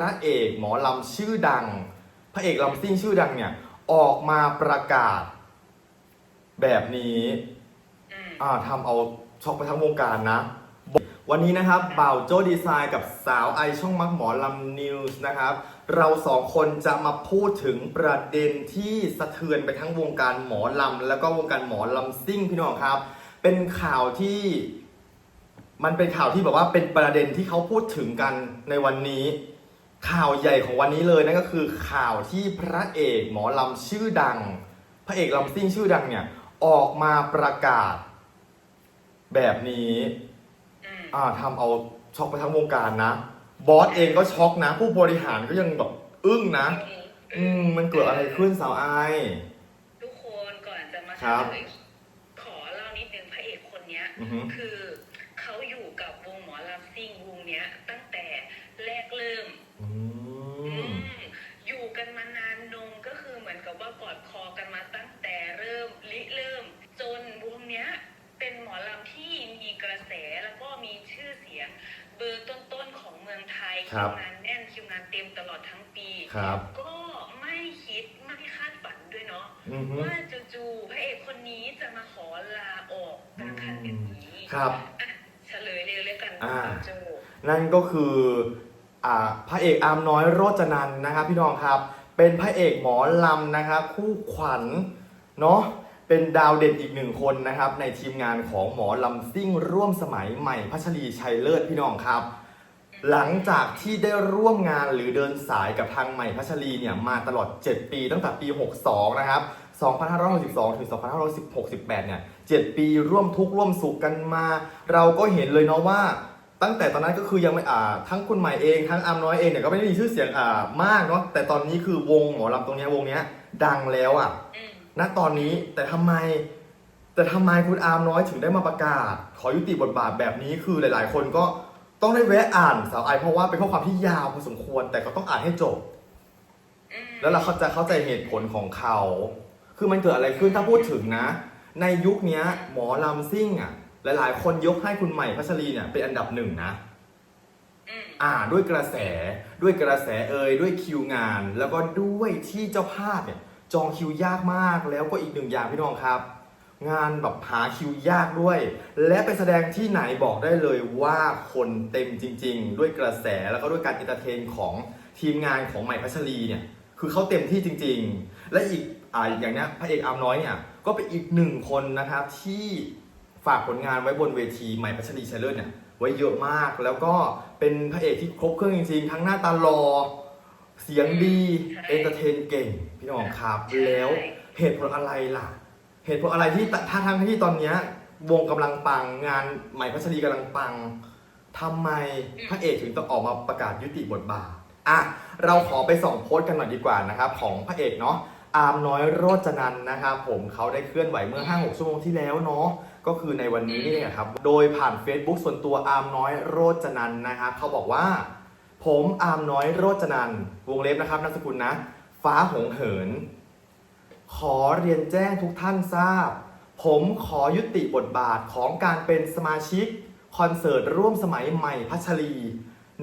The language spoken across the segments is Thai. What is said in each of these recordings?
พระเอกหมอลำชื่อดัง พระเอกลำซิ่งชื่อดังเนี่ย ออกมาประกาศ แบบนี้อืมอ่าทำเอาช็อกไปทั้งวงการนะ วันนี้นะครับบ่าวโจดีไซน์กับสาวไอช่องมักหมอลำนิวส์นะครับ เราสองคนจะมาพูดถึงประเด็นที่สะเทือนไปทั้งวงการหมอลำแล้วก็วงการหมอลำซิ่งพี่น้องครับ เป็นข่าวที่มันเป็นข่าวที่แบบว่าเป็นประเด็นที่เขาพูดถึงกันในวันนี้ ข่าวใหญ่ของวันนี้เลยนั่นก็คือข่าวที่พระเอกหมอลำชื่อดัง พระเอกลำซิ่งชื่อดังเนี่ย ออกมาประกาศ แบบนี้อืมอ่าทำเอาช็อกไปทั้งวงการนะ บอสเองก็ช็อกนะ ผู้บริหารก็ยังแบบอึ้งนะ อืมมันเกิดอะไรขึ้นสาวไอายทุกคนก่อนจะมาครับเฉลยขอเล่านิดนึงพระเอกคนเนี้ยอือฮึคือเขาอยู่กับวงหมอลำซิ่งวงเนี้ย ตั้งแต่แรกเริ่ม อื อื ม มอยู่กันมานานนงก็คือเหมือนกับว่ากอดคอกันมาตั้งแต่เริ่มริเริ่ม จนวงเนี้ย เป็นหมอลำที่มีกระแสแล้วก็มีชื่อเสียง เบอร์ต้นๆของเมืองไทย ครัคิบวงานแน่นคิวงานเต็มตลอดทั้งปี ครับ ก็ไม่คิดไม่คาดฝันด้วยเนาะอือฮึ ว่าจู่ๆพระเอกคนนี้จะมาขอลาออกกลางคันแบบนี้ครับ อะเฉลยเลยเลยกันอ่าโจนั่นก็คืออ่าพระเอกอามน้อยโรจนันท์นะครับพี่น้องครับ เป็นพระเอกหมอลำนะครับคู่ขวัญเนาะเป็นดาวเด่นอีกหนึ่งคนนะครับ ในทีมงานของหมอลำซิ่งร่วมสมัยใหม่พัชรีชัยเลิศพี่น้องครับ หลังจากที่ได้ร่วมงานหรือเดินสายกับทางใหม่พัชรีเนี่ยมาตลอด 7 ปีตั้งแต่ปี 62 นะครับ 2562 ถึง 2516 18เนี่ย 7 ปีร่วมทุกข์ร่วมสุขกันมา เราก็เห็นเลยเนาะว่า ตั้งแต่ตอนนั้นก็คือยังไม่อ่าทั้งคุณใหม่เองทั้งอามน้อยเองเนี่ยก็ไม่ได้มีชื่อเสียงอ่ามากเนาะแต่ตอนนี้คือวงหมอลำตรงเนี้ยวงเนี้ยดังแล้วอะอืมณตอนนี้แต่ทำไมแต่ทำไมคุณอาร์มน้อยถึงได้มาประกาศ ขอยุติบทบาทแบบนี้คือหลาย ๆ คนก็ ต้องได้แวะอ่านสาวไอเพราะว่าเป็นข้อความที่ยาวพอสมควร แต่ก็ต้องอ่านให้จบอืมแล้วเราเข้าใจเข้าใจเหตุผลของเขา คือมันเกิดอะไรขึ้นถ้าพูดถึงนะ ในยุคเนี้ยหมอลำซิ่งอะ หลายๆ คนยกให้คุณใหม่พัชรีเนี่ยเป็นอันดับหนึ่งนะอืมอ่าด้วยกระแสด้วยกระแสเอ่ยด้วยคิวงาน แล้วก็ด้วยที่เจ้าภาพเนี่ยจองคิวยากมากแล้วก็อีกหนึ่งอย่างพี่น้องครับ งานแบบหาคิวยากด้วย และไปแสดงที่ไหนบอกได้เลยว่าคนเต็มจริง ๆ ด้วยกระแสแล้วก็ด้วยการเอนเตอร์เทนของทีมงานของใหม่พัชรีเนี่ยคือเขาเต็มที่จริง ๆ และอีกอ่าอย่างเนี้ยพระเอกอาร์มน้อยเนี่ยก็เป็นอีกหนึ่งคนนะครับที่ฝากผลงานไว้บนเวทีใหม่พัชรีชัยเลิศเนี่ยไว้เยอะมากแล้วก็เป็นพระเอกที่ครบเครื่องจริงๆ ทั้งหน้าตาหล่อเสียงดีเอนเตอร์เทนเก่ง พี่น้องครับแล้วเหตุผลอะไรล่ะ เหตุผลอะไรที่ถ้าทั้งที่ตอนเนี้ยวงกำลังปังงานใหม่พัชรีกำลังปังทำไมพระเอกถึงต้องออกมาประกาศยุติบทบาทอะเราขอไปส่องโพสต์กันหน่อยดีกว่านะครับของพระเอกเนาะอาร์มน้อยโรจนันท์นะครับผมเขาได้เคลื่อนไหวเมื่อ 5-6 ชั่วโมงที่แล้วเนาะก็คือในวันนี้นี่แหละครับ โดยผ่าน Facebook ส่วนตัวอาร์มน้อยโรจนันท์นะครับเขาบอกว่า ผมอาร์มน้อยโรจนันท์วงเล็บนะครับนามสกุลนะ ฟ้าหงเหิน ขอเรียนแจ้งทุกท่านทราบ ผมขอยุติบทบาทของการเป็นสมาชิก คอนเสิร์ตร่วมสมัยใหม่พัชรี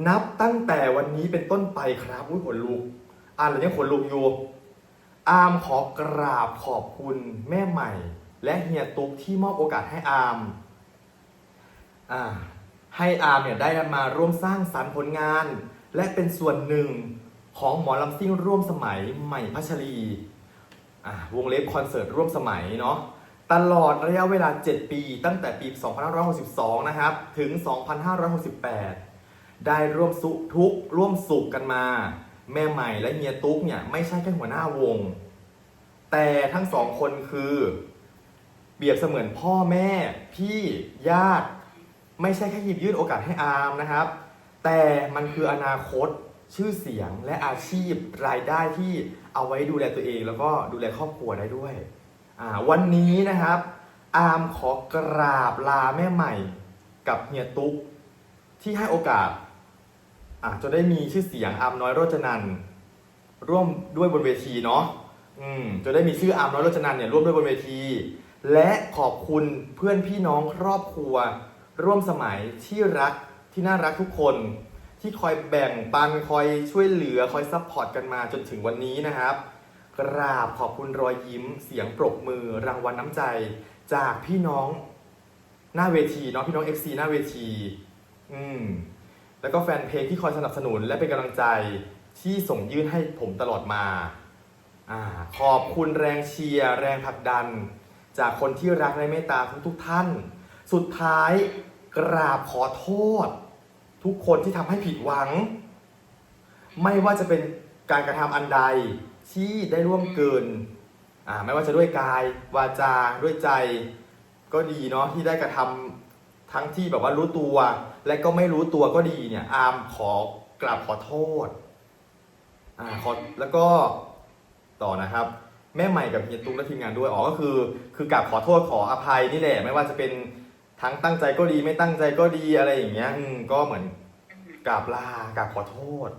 นับตั้งแต่วันนี้เป็นต้นไปครับอุ้ยขนลุกอ่านแล้วยังขนลุกอยู่อามขอกราบขอบคุณแม่ใหม่ และเฮียตุ๊กที่มอบโอกาสให้อามอ่าให้อาร์มเนี่ยได้มาร่วมสร้างสรรค์ผลงาน และเป็นส่วนหนึ่งของหมอลำซิ่งร่วมสมัยใหม่พัชรี วงเล็บคอนเสิร์ตร่วมสมัยเนาะตลอดระยะเวลา 7 ปี ตั้งแต่ปี 2562 นะครับ ถึง 2568 ได้ร่วมสุขทุกร่วมสุขกันมา แม่ใหม่และเฮียตุ๊กเนี่ยไม่ใช่แค่หัวหน้าวง แต่ทั้งสองคนคือเปรียบเสมือนพ่อแม่ พี่ญาติ ไม่ใช่แค่หยิบยื่นโอกาสให้อาร์มนะครับ แต่มันคืออนาคต ชื่อเสียงและอาชีพรายได้ที่เอาไว้ดูแลตัวเอง แล้วก็ดูแลครอบครัวได้ด้วย วันนี้นะครับ อาร์มขอกราบลาแม่ใหม่ กับเฮียตุ๊กที่ให้โอกาสะจนได้มีชื่อเสียงอาร์มน้อยโรจนันร่วมด้วยบนเวทีเนาะจนได้มีชื่ออาร์มน้อยโรจนันเนี่ยร่วมด้วยบนเวที และขอบคุณเพื่อนพี่น้องครอบครัว ร่วมสมัยที่รักที่น่ารักทุกคน ที่คอยแบ่งปันคอยช่วยเหลือคอยซัพพอร์ตกันมาจนถึงวันนี้นะครับ กราบขอบคุณรอยยิ้มเสียงปรบมือรางวัลน้ำใจ จากพี่น้องหน้าเวทีเนาะพี่น้อง FC หน้าเวที อืมแล้วก็แฟนเพลงที่คอยสนับสนุนและเป็นกำลังใจที่ส่งยื่นให้ผมตลอดมาอ่าขอบคุณแรงเชียร์แรงผลักดัน จากคนที่รักและเมตตาทุกๆท่าน สุดท้ายกราบขอโทษ ทุกคนที่ทำให้ผิดหวัง ไม่ว่าจะเป็นการกระทำอันใดที่ได้ร่วมเกินอ่าไม่ว่าจะด้วยกายวาจาด้วยใจ ก็ดีเนาะที่ได้กระทำทั้งที่แบบว่ารู้ตัว และก็ไม่รู้ตัวก็ดีเนี่ย อามขอกราบขอโทษอ่าขอแล้วก็ต่อนะครับ แม่ใหม่กับเฮียตุ้งและทีมงานด้วยอ๋อก็คือ คือกราบขอโทษขออภัยนี่แหละไม่ว่าจะเป็น ทั้งตั้งใจก็ดีไม่ตั้งใจก็ดีอะไรอย่างเงี้ยอืมก็เหมือนกราบลากราบขอโทษ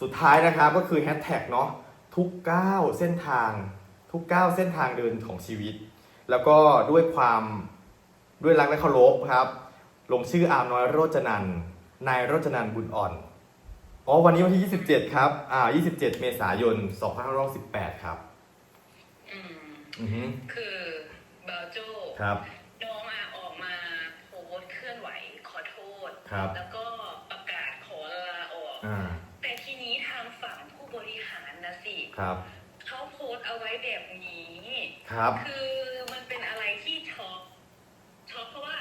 สุดท้ายนะครับก็คือแฮชแท็กเนาะทุกก้าวเส้นทาง ทุกก้าวเส้นทางเดินของชีวิต แล้วก็ด้วยความด้วยรักและเคารพครับ ลงชื่ออามน้อยโรจนันท์นายโรจนันท์บุญอ่อนอ๋อวันนี้วันที่ 27 ครับ อ่า 27 เมษายน 2518 ครับ อืม อือฮึคือบาโจครับ น้องอะออกมาโพสต์เคลื่อนไหวขอโทษ ครับแล้วก็ประกาศขอลาออก อ่าแต่ทีนี้ทางฝั่งผู้บริหารนะสิครับเขาโพสต์เอาไว้แบบนี้ ครับ คือมันเป็นอะไรที่ช็อกช็อกเพราะว่า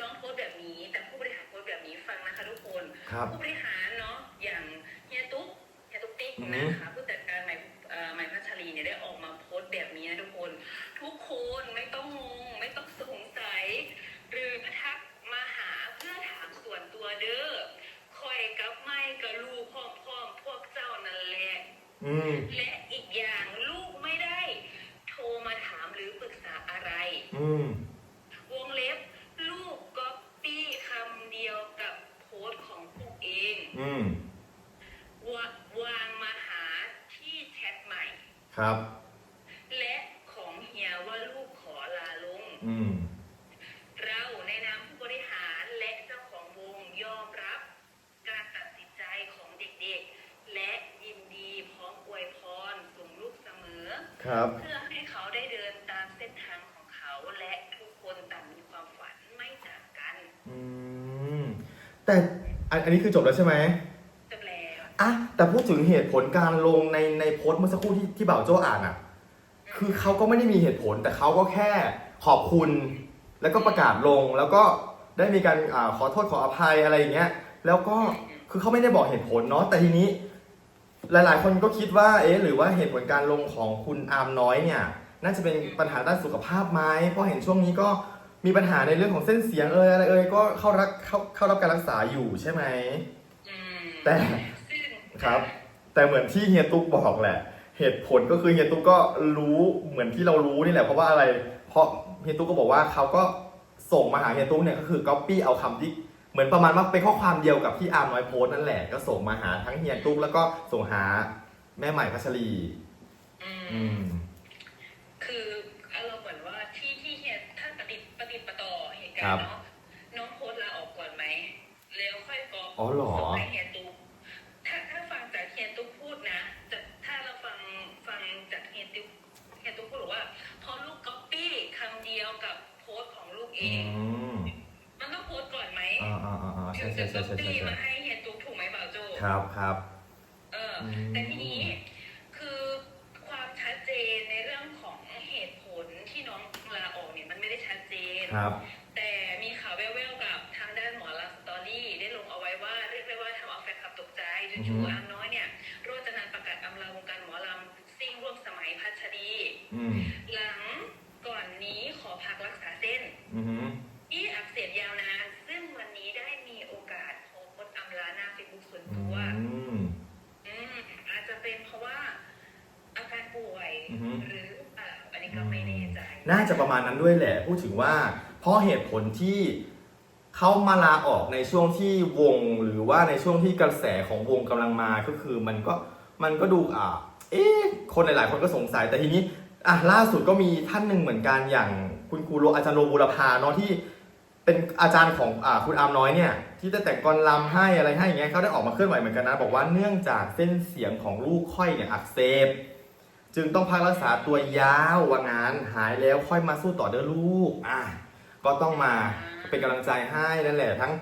น้องโพสต์แบบนี้ แต่ผู้บริหารโพสต์แบบนี้ฟังนะคะทุกคน ครับ ผู้บริหารเนาะอย่างเฮียตุ๊กเฮียตุ๊กติ๊กอือฮึนะคะผู้จัดการใหม่เอ่อใหม่พัชรีเนี่ยได้ออกมาโพสต์แบบนี้นะทุกคน ทุกคนไม่ต้องงงไม่ต้องสงสัย หรือทักมาหาเพื่อถามส่วนตัวเด้อคอยกับไม่กับลูกพร้อมๆพวกเจ้านั่นแหละ อืม และอีกอย่างลูกไม่ได้ โทรมาถามหรือปรึกษาอะไร อืม วงเล็บลูกก๊อปปี้คำเดียวกับโพสต์ของพวกเองอืมวาวางมาหาที่แชทใหม่ ครับ และของเฮียว่าลูกขอลาลง อืม เราในนามผู้บริหารและเจ้าของวงยอมรับการตัดสินใจของเด็กๆ และยินดีพร้อมอวยพรส่งลูกเสมอ ครับ เพื่อให้เขาได้เดินตามเส้นทางของเขาและทุกคนต่างมีความฝันไม่จากกันอืม แต่อันอันนี้คือจบแล้วใช่ไหมจบแล้วอะแต่พูดถึงเหตุผลการลงในในโพสต์เมื่อสักครู่ที่ที่บ่าวโจอ่านอะ คือเขาก็ไม่ได้มีเหตุผล แต่เขาก็แค่ขอบคุณ แล้วก็ประกาศลงแล้วก็ได้มีการอาขอโทษขออภัยอะไรอย่างเงี้ย แล้วก็คือเขาไม่ได้บอกเหตุผลเนาะแต่ทีนี้ หลาย ๆ คนก็คิดว่าเอ๊ะหรือว่าเหตุผลการลงของคุณอาร์มน้อยเนี่ยน่าจะเป็นปัญหาด้านสุขภาพไหมเพราะเห็นช่วงนี้ก็มีปัญหาในเรื่องของเส้นเสียงเอยอะไรเอยก็เข้ารักเข้าเข้ารับการรักษาอยู่ใช่ไหมอืมแต่ซึ่งครับ แต่เหมือนที่เฮียตุ๊กบอกแหละ เหตุผลก็คือเฮียตุ๊กก็รู้เหมือนที่เรารู้นี่แหละเพราะว่าอะไร เพราะเฮียตุ๊กก็บอกว่าเขาก็ส่งมาหาเฮียตุ๊กเนี่ยก็คือก๊อปปี้เอาคำที่เห มือนประมาณว่าเป็นข้อความเดียวกับที่อาร์มน้อยโพสต์นั่นแหละ ก็ส่งมาหาทั้งเฮียตุ๊กแล้วก็ส่งหาแม่ใหม่พัชรี อือืมมคืออารมณ์เหมือนว่าที่ที่เฮียถ้าปฏิปฏิดประต่อเหตุครัการบณ์เนาะน้องโพสต์ลาออกก่อนไหมแล้วค่อยกรอกอ๋อเหรอส่งให้เฮียตุ๊กถ้าถ้าฟังจากเฮียตุ๊กพูดนะจะถ้าเราฟังฟังจากเฮียตุ๊กเฮียตุ๊กพูดบอกว่าพอลูกก๊อปปี้คำเดียวกับโพสต์ของลูกเออืง ม มันต้องโพสต์ก่อนไหม อ่าอ่าอ่าอ่าถึใช่งใช่จะใช่ก๊อปใช่ปี้ใช่ มาให้เฮียตุ๊กถูกไหมบ่าวโจครับครับ เอออม แต่ทีนี้คือความชัดเจนในเรื่องของเหตุผลที่น้องลาออกเนี่ยมันไม่ได้ชัดเจน ครับ แต่มีข่าวแว่วๆกับทางด้านหมอลาสตอรี่ได้ลงเอาไว้ว่าเรียกได้ว่าทำเอาแฟนคลับตกใจอือฮึ จู่ๆอามน้อยเนี่ ก็ไม่แน่ใจน่าจะประมาณนั้นด้วยแหละ พูดถึงว่า เพราะเหตุผลที่เขามาลาออกในช่วงที่วงหรือว่าในช่วงที่กระแสของวงกำลังมาก็คือมันก็มันก็ดูอะเอ๊ะคนหลาย ๆ คนก็สงสัยแต่ทีนี้อะล่าสุดก็มีท่านหนึ่งเหมือนกันอย่างคุณครูโรอาจารย์โรบูรพาเนาะที่เป็นอาจารย์ของอ่าคุณอาร์มน้อยเนี่ย ที่จะแต่งกลอนลำให้อะไรให้อย่างเงี้ยเขาได้ออกมาเคลื่อนไหวเหมือนกันนะ บอกว่าเนื่องจากเส้นเสียงของลูกค่อยเนี่ยอักเสบ จึงต้องพักรักษาตัวยาวว่างานหายแล้วค่อยมาสู้ต่อเด้อลูกอะก็ต้องมาเป็นกำลังใจให้นั่นแหละทั้ง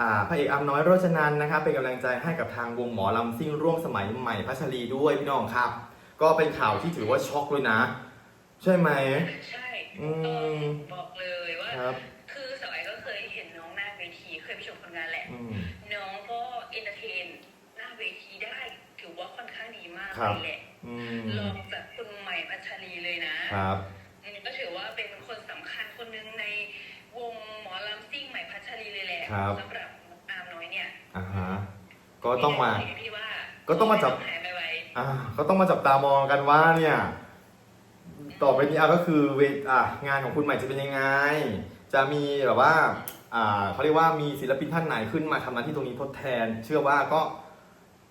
อ่าพระเอกอาร์มน้อยโรจนันท์นะครับเป็นกำลังใจให้กับทางวงหมอลำซิ่งร่วมสมัยใหม่พัชรีด้วยพี่น้องครับ ก็เป็นข่าวที่ถือว่าช็อกเลยนะ ใช่ไหมใช่อืมบอกเลยว่าครับคือสมัยก็เคยเห็นน้องหน้าเวทีเคยไปชมผลงานแหละอืมน้องก็เอนเตอร์เทนหน้าเวทีได้ถือว่าค่อนข้างดีมากครับเลยแหละ อืมลองจากคุณใหม่พัชรีเลยนะครับ อืมก็ถือว่าเป็นคนสำคัญคนหนึ่งในวงหมอลำซิ่งใหม่พัชรีเลยแหละครับ สำหรับอาร์มน้อยเนี่ยอ่าฮะก็ต้องมา พี่ว่าก็ต้องมาจับ หายไปไวอ่าก็ต้องมาจับตามองกันว่าเนี่ย ต่อไปนี้อะก็คือเวทอะงานของคุณใหม่จะเป็นยังไง จะมีแบบว่าอ่าเขาเรียกว่ามีศิลปินท่านไหนขึ้นมาทำหน้าที่ตรงนี้ทดแทน เชื่อว่าก็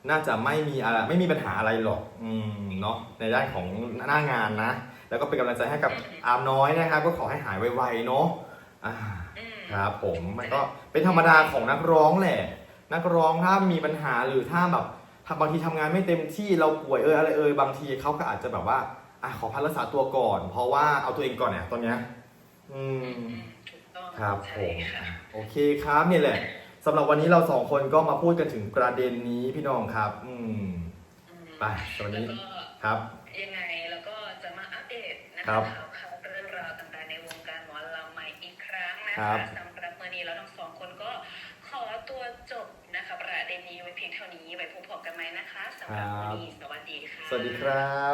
น่าจะไม่มีอะไรไม่มีปัญหาอะไรหรอก อืมเนาะในด้านของหน้างานนะ แล้วก็เป็นกำลังใจให้กับอาร์มน้อยนะครับ ก็ขอให้หายไวๆเนาะอ่าอืมครับผมมันก็เป็นธรรมดาของนักร้องแหละ นักร้องถ้ามีปัญหาหรือถ้าแบบถ้าบางทีทำงานไม่เต็มที่เราป่วยเอออะไรเออบางทีเขาก็อาจจะแบบว่าอะขอพักรักษาตัวก่อน เพราะว่าเอาตัวเองก่อนเนี่ยตอนเนี้ยอือืมมถูกต้องครับผใช่มค่ะโอเคครับเนี่ยแหละ สำหรับวันนี้เราสองคนก็มาพูดกันถึงประเด็นนี้พี่น้องครับ อืมอืมไปสวัสดีแล้วก็ครับ ยังไงแล้วก็จะมาอัปเดตนะครัคะบข่าวข่าวเรื่องราวต่างๆในวงการหมอลำใหม่อีกครั้งนะครัคะบ สำหรับมื่อนี้เราทั้งสองคนก็ขอตัวจบนะคะประเด็นนี้ไว้เพียงเท่านี้ไว้พบกันไหมนะคะสำหรับวันนี้สวัสดีค่ะ สวัสดีครับ